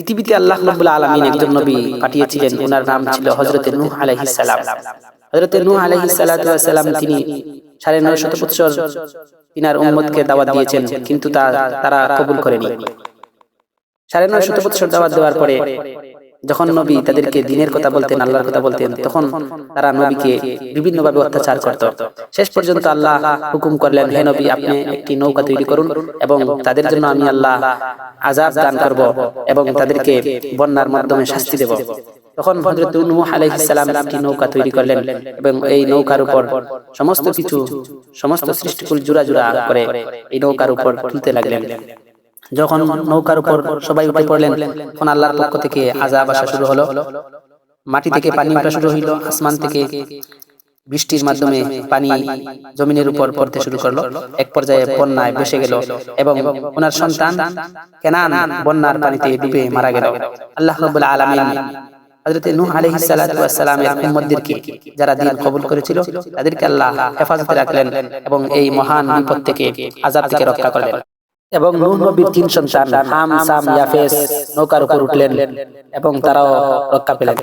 পৃথিবীতে আল্লাহ রাব্বুল আলামিন একজন নবী পাঠিয়েছিলেন। ওনার নাম ছিল হযরত নূহ আলাইহিস সালাম। হযরত নূহ আলাইহিস সালাতু সালাম তিনি সাড়ে নয় শত বছর তিনার উম্মতকে দাওয়াত দিয়েছেন, কিন্তু তা তারা কবুল করেনি। সাড়ে নয় শত বছর দাওয়াত দেওয়ার পরে যখন নবী তাদেরকে দিনের কথা বলতেন আল্লাহর কথা বলতেন তখন তারা নবীকে বিভিন্নভাবে অত্যাচার করত। শেষ পর্যন্ত আল্লাহ হুকুম করলেন হে নবী আপনি একটি নৌকা তৈরি করুন এবং তাদের জন্য আমি আল্লাহ আজাব দান করব এবং তাদেরকে বন্যার মাধ্যমে শাস্তি দেব। তখন হযরত নূহ আলাইহিস সালাম একটি নৌকা তৈরি করলেন এবং এই নৌকার উপর সমস্ত কিছু সমস্ত সৃষ্টিকুল জোড়া জোড়া করে এই নৌকার উপর তুলতে লাগলেন। যখন নৌকার উপর সবাই উঠে পড়লেন, তখন আল্লাহর পক্ষ থেকে আজাব আসা শুরু হলো। মাটি থেকে পানি ওঠা শুরু হইল, আসমান থেকে বৃষ্টির মাধ্যমে পানি জমিনের উপর পড়তে শুরু করল। এক পর্যায়ে বন্যায় ভেসে গেল এবং ওনার সন্তান কেনান বন্যার পানিতে ডুবে মারা গেল। আল্লাহ রাব্বুল আলামিন যারা দিন কবুল করেছিল, তাদেরকে আল্লাহ হেফাজতে রাখলেন এবং এই মহান বিপদ থেকে আযাব থেকে রক্ষা করলেন। এবং নূহ নবীর তিন সন্তান হাম সাম ইয়াফেস নৌকার উপর উঠলেন এবং তারাও রক্ষা পেলেন।